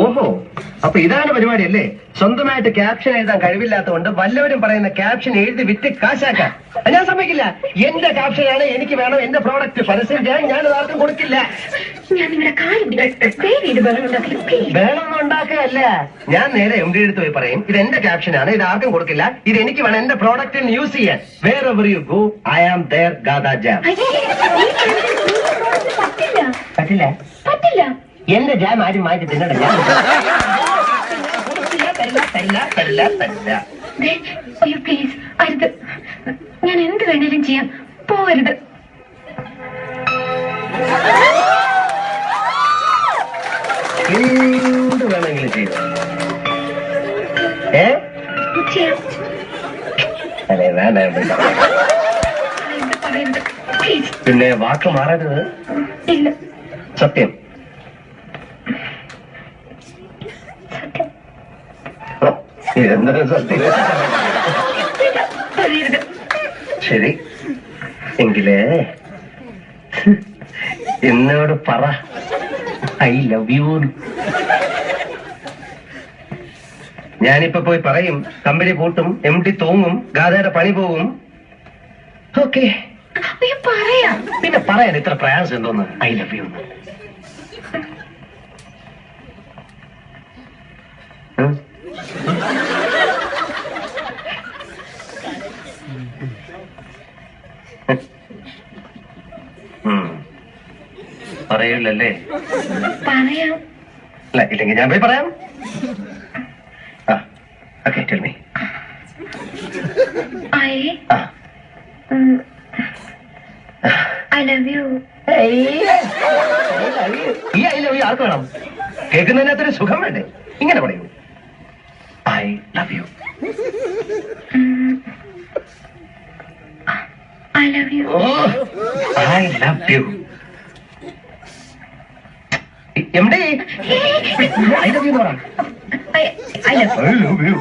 ഓഹോ. അപ്പൊ ഇതാണ് പരിപാടി അല്ലേ സ്വന്തമായിട്ട് ക്യാപ്ഷൻ എഴുതാൻ കഴിവില്ലാത്തതുകൊണ്ട് വല്ലവരും പറയുന്ന ക്യാപ്ഷൻ എഴുതി വിറ്റ് കാശാക്കാൻ. അത് ഞാൻ സമ്മതിക്കില്ല. എന്റെ ക്യാപ്ഷനാണ് എനിക്ക് വേണം എന്റെ പ്രോഡക്റ്റ് പരസ്യം ചെയ്യാൻ ഞാൻ ആർക്കും കൊടുക്കില്ല. വേണമെന്ന് ഉണ്ടാക്കുകയല്ല. ഞാൻ നേരെ എം ഡി എടുത്ത് പോയി പറയും ഇത് എന്റെ ക്യാപ്ഷനാണ് ഇത് ആർക്കും കൊടുക്കില്ല. ഇത് എനിക്ക് വേണം എന്റെ പ്രോഡക്റ്റിന് യൂസ് ചെയ്യാൻ. Wherever you go I am there ഗാദാ ജാം പറ്റില്ല. പറ്റില്ല. എന്റെ ജാം ആരും മാറ്റി തിന്നട ഞാൻ പ്ലീസ് അരുത്. ഞാൻ എന്ത് വേണേലും ചെയ്യാം. പോവരുത്. എന്ത് വേണമെങ്കിലും ചെയ്യും. ഏ? അതെ വേണ്ട പിന്നെ വാക്ക് മാറരുത്. ഇല്ല. സത്യം. ശരി. എങ്കിലേ എന്നോട് പറ. ഐ ലവ് യു ഞാനിപ്പോ പോയി പറയും കമ്പനി പൂട്ടും എം ടി തൂങ്ങും ഗാഥയുടെ പണി പോവും. ഓക്കെ. പറയാം. പിന്നെ പറയാൻ ഇത്ര പ്രയാസം എന്തോന്ന്? ഐ ലവ് യു പറയില്ലല്ലേ പറയാം. അല്ല ഇല്ലെങ്കിൽ ഞാൻ പോയി പറയാം. ആ ഓക്കെ ടെൽ മീ ഐ ആ. ലവ് യു ഈ ഐ ലവ് യു ആർക്ക് വേണം? കേൾക്കുന്നതിനകത്തൊരു സുഖം വേണ്ടേ? ഇങ്ങനെ പറയൂ. I love you I love you I love you M D I love you എന്ന് പറ. I love I love you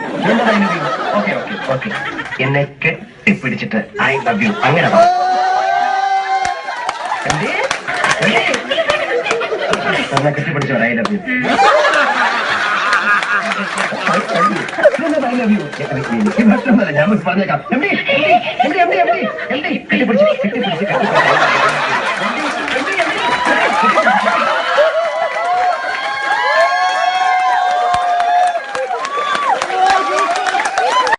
okay okay okay എന്നെ കെട്ടിപ്പിടിച്ചിട്ട് ഐ ലവ് യു അങ്ങനെ പറ. M D? M D? എന്നെ കെട്ടിപ്പിടിച്ചു ഐ ലവ് യു എനിക്ക് പ്രശ്നമൊന്നുമില്ല ഞാൻ പറഞ്ഞേക്കാം എം ഡി